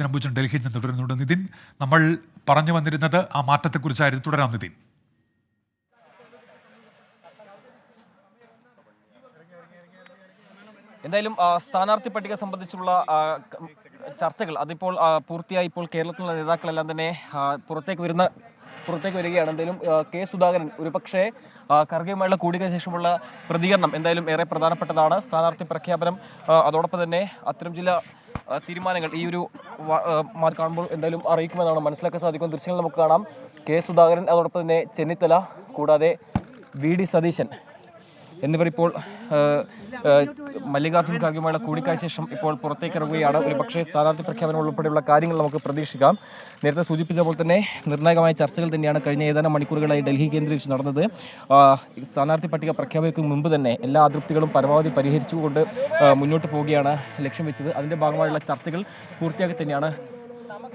ദിനംബുജൻ ഡൽഹിയിൽ നിന്ന് തുടരുന്നുണ്ട് നിതിൻ. നമ്മൾ പറഞ്ഞു വന്നിരുന്നത് ആ മാറ്റത്തെക്കുറിച്ചായിരുന്നു. തുടരാം നിതിൻ. എന്തായാലും സ്ഥാനാർത്ഥി പട്ടിക സംബന്ധിച്ചുള്ള ചർച്ചകൾ അതിപ്പോൾ പൂർത്തിയായി ഇപ്പോൾ കേരളത്തിലുള്ള നേതാക്കളെല്ലാം തന്നെ പുറത്തേക്ക് വരുന്ന പുറത്തേക്ക് വരികയാണ്. എന്തായാലും കെ സുധാകരൻ ഒരു പക്ഷേ ഖർഗെയുമായുള്ള കൂടിയ ശേഷമുള്ള പ്രതികരണം എന്തായാലും ഏറെ പ്രധാനപ്പെട്ടതാണ്. സ്ഥാനാർത്ഥി പ്രഖ്യാപനം അതോടൊപ്പം തന്നെ അത്തരം ചില തീരുമാനങ്ങൾ ഈ ഒരു കാണുമ്പോൾ എന്തായാലും അറിയിക്കുമെന്നാണ് മനസ്സിലാക്കാൻ സാധിക്കും ദൃശ്യങ്ങൾ നമുക്ക് കാണാം. കെ സുധാകരൻ അതോടൊപ്പം തന്നെ ചെന്നിത്തല കൂടാതെ വി. ഡി. സതീശൻ. എന്നിവർ ഇപ്പോൾ മല്ലികാർജുൻ ഖാർഗെയുമായുള്ള കൂടിക്കാഴ്ച ശേഷം ഇപ്പോൾ പുറത്തേക്ക് ഇറങ്ങുകയാണ് ഒരു പക്ഷേ സ്ഥാനാർത്ഥി പ്രഖ്യാപനം ഉൾപ്പെടെയുള്ള കാര്യങ്ങൾ നമുക്ക് പ്രതീക്ഷിക്കാം. നേരത്തെ സൂചിപ്പിച്ച പോലെ തന്നെ നിർണായകമായ ചർച്ചകൾ തന്നെയാണ് കഴിഞ്ഞ ഏതാനും മണിക്കൂറുകളായി ഡൽഹി കേന്ദ്രീകരിച്ച് നടന്നത്. സ്ഥാനാർത്ഥി പട്ടിക പ്രഖ്യാപിക്കും മുമ്പ് തന്നെ എല്ലാ അതൃപ്തികളും പരമാവധി പരിഹരിച്ചുകൊണ്ട് മുന്നോട്ട് പോവുകയാണ് ലക്ഷ്യം വെച്ചത്. അതിന്റെ ഭാഗമായുള്ള ചർച്ചകൾ പൂർത്തിയാക്കി തന്നെയാണ്.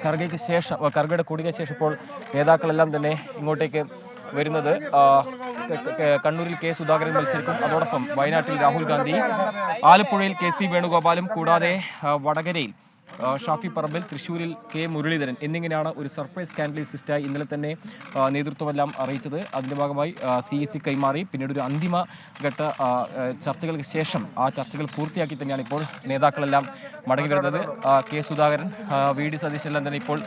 കർഗയ്ക്ക് ശേഷം കർഗയുടെ കൂടിക്ക് ശേഷം ഇപ്പോൾ നേതാക്കളെല്ലാം തന്നെ ഇങ്ങോട്ടേക്ക് വരുന്നത്. കണ്ണൂരിൽ കെ സുധാകരൻ മത്സരിക്കും. അതോടൊപ്പം വയനാട്ടിൽ രാഹുൽ ഗാന്ധി ആലപ്പുഴയിൽ കെ സി വേണുഗോപാലും കൂടാതെ വടകരയിൽ ഷാഫി പറമ്പിൽ തൃശ്ശൂരിൽ കെ മുരളീധരൻ എന്നിങ്ങനെയാണ് ഒരു സർപ്രൈസ് കാൻഡിഡേറ്റ് ഇന്നലെ തന്നെ നേതൃത്വമെല്ലാം അറിയിച്ചത്. അതിന്റെ ഭാഗമായി സി എസ് സി കൈമാറി. പിന്നീട് ഒരു അന്തിമ ഘട്ട ചർച്ചകൾക്ക് ശേഷം ആ ചർച്ചകൾ പൂർത്തിയാക്കി തന്നെയാണ് ഇപ്പോൾ നേതാക്കളെല്ലാം മടങ്ങി വരുന്നത്. K Sudhakaran V D Satheesan എല്ലാം തന്നെ ഇപ്പോൾ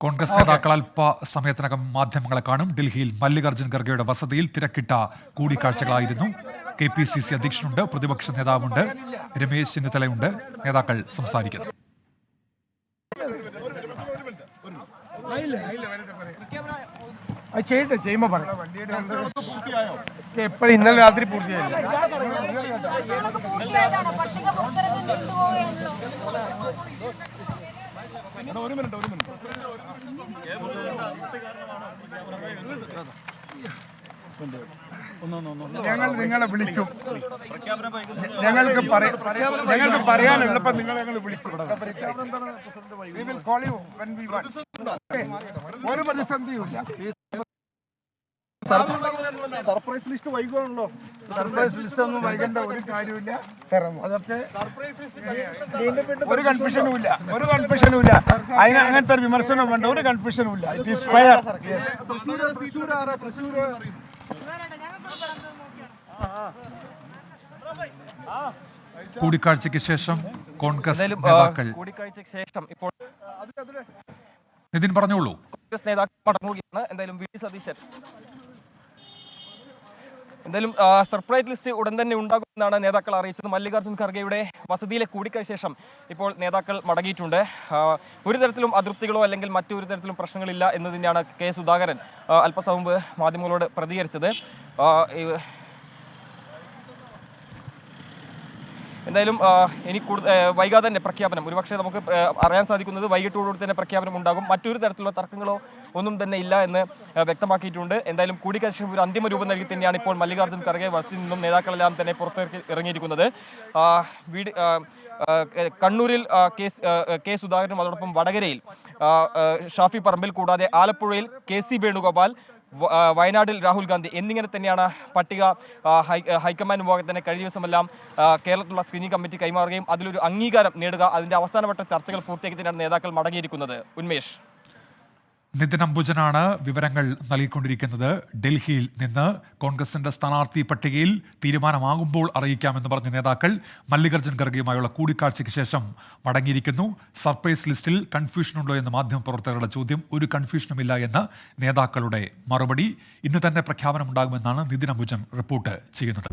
കോൺഗ്രസ് നേതാക്കൾ അല്പ സമയത്തിനകം മാധ്യമങ്ങളെ കാണും. ഡൽഹിയിൽ മല്ലികാർജുൻ ഖർഗെയുടെ വസതിയിൽ തിരക്കിട്ട കൂടിക്കാഴ്ചകളായിരുന്നു. കെ പി സി സി അധ്യക്ഷനുണ്ട് പ്രതിപക്ഷ നേതാവുണ്ട് രമേശ് ചെന്നിത്തലയുണ്ട്. നേതാക്കൾ സംസാരിക്കുന്നു. ചെയ്യട്ടെ ചെയ്യുമ്പോ പറയാം. എപ്പോഴും ഇന്നലെ രാത്രി പൂർത്തിയായില്ല. ഒരു പുറത്തിറങ്ങി കൊണ്ടുപോവുകയാണല്ലോ ഞങ്ങൾ നിങ്ങളെ വിളിക്കും. ഞങ്ങൾക്ക് ഞങ്ങൾക്ക് പറയാനുള്ളപ്പോ നിങ്ങൾ ഞങ്ങൾ വിളിക്കും. We will സർപ്രൈസ് ലിസ്റ്റ് വൈകുവാണല്ലോ. സർപ്രൈസ് ലിസ്റ്റ് ഒന്നും വൈകേണ്ട ഒരു കാര്യമില്ല അതൊക്കെ ഒരു കൺഫ്യൂഷനും ഇല്ല. ഒരു കൺഫ്യൂഷനും ഇല്ല. അതിന് അങ്ങനത്തെ ഒരു വിമർശനം വേണ്ട. ഒരു കൺഫ്യൂഷനും ഇല്ല. ഇറ്റ് ഈസ് ഫയർ കൂടിക്കാഴ്ചയ്ക്ക് ശേഷം കോൺഗ്രസ് നേതാക്കൾ. കൂടിക്കാഴ്ചയ്ക്ക് ശേഷം ഇപ്പോൾ നിതിൻ പറഞ്ഞോളൂ. കോൺഗ്രസ് നേതാക്കൾ മടങ്ങുകയാണ്. എന്തായാലും വി. സതീശൻ. എന്തായാലും സർപ്രൈസ് ലിസ്റ്റ് ഉടൻ തന്നെ ഉണ്ടാകുമെന്നാണ് നേതാക്കൾ അറിയിച്ചത്. മല്ലികാർജുൻ ഖർഗെയുടെ വസതിയിലെ കൂടിക്കാഴ്ച ശേഷം ഇപ്പോൾ നേതാക്കൾ മടങ്ങിയിട്ടുണ്ട്. ഒരു തരത്തിലും അതൃപ്തികളോ അല്ലെങ്കിൽ മറ്റൊരു തരത്തിലും പ്രശ്നങ്ങളില്ല എന്ന് തന്നെയാണ് കെ സുധാകരൻ അല്പസമുമ്പ് മാധ്യമങ്ങളോട് പ്രതികരിച്ചത് ആ, ഈ- എന്തായാലും ഇനി കൂടുതൽ വൈകാതെ തന്നെ പ്രഖ്യാപനം. ഒരുപക്ഷെ നമുക്ക് അറിയാൻ സാധിക്കുന്നത് വൈകിട്ടോടുകൂടി തന്നെ പ്രഖ്യാപനം ഉണ്ടാകും. മറ്റൊരു തരത്തിലുള്ള തർക്കങ്ങളോ ഒന്നും തന്നെ ഇല്ല എന്ന് വ്യക്തമാക്കിയിട്ടുണ്ട്. എന്തായാലും കൂടിക്കാഴ്ച ഒരു അന്തിമ രൂപം നൽകി തന്നെയാണ് ഇപ്പോൾ മല്ലികാർജുൻ ഖർഗെ വസ്തി നിന്നും നേതാക്കളെല്ലാം തന്നെ പുറത്തേക്ക് ഇറങ്ങിയിരിക്കുന്നത്. വീട് കണ്ണൂരിൽ കേസ് കെ സുധാകരനും അതോടൊപ്പം വടകരയിൽ ഷാഫി പറമ്പിൽ കൂടാതെ ആലപ്പുഴയിൽ കെ സി വേണുഗോപാൽ വയനാട്ടിൽ രാഹുൽ ഗാന്ധി എന്നിങ്ങനെ തന്നെയാണ് പട്ടിക ഹൈ ഹൈക്കമാൻഡ് വിഭാഗം തന്നെ കഴിഞ്ഞ ദിവസമെല്ലാം കേരളത്തിലുള്ള സ്ക്രീനിംഗ് കമ്മിറ്റി കൈമാറുകയും അതിലൊരു അംഗീകാരം നേടുക. അതിന്റെ അവസാനവട്ട ചർച്ചകൾ പൂർത്തിയാക്കി തന്നെയാണ് നേതാക്കൾ മടങ്ങിയിരിക്കുന്നത്. ഉന്മേഷ്. നിതിൻ അംബുജനാണ് വിവരങ്ങൾ നൽകിക്കൊണ്ടിരിക്കുന്നത്. ഡൽഹിയിൽ നിന്ന് കോൺഗ്രസിന്റെ സ്ഥാനാർത്ഥി പട്ടികയിൽ തീരുമാനമാകുമ്പോൾ അറിയിക്കാമെന്ന് പറഞ്ഞ നേതാക്കൾ മല്ലികാർജുൻ ഖർഗെയുമായുള്ള കൂടിക്കാഴ്ചയ്ക്ക് ശേഷം മടങ്ങിയിരിക്കുന്നു. സർപ്രൈസ് ലിസ്റ്റിൽ കൺഫ്യൂഷനുണ്ടോ എന്ന് മാധ്യമപ്രവർത്തകരുടെ ചോദ്യം ഒരു കൺഫ്യൂഷനുമില്ല എന്ന് നേതാക്കളുടെ മറുപടി. ഇന്ന് തന്നെ പ്രഖ്യാപനമുണ്ടാകുമെന്നാണ് നിതിൻ അംബുജൻ റിപ്പോർട്ട് ചെയ്യുന്നത്.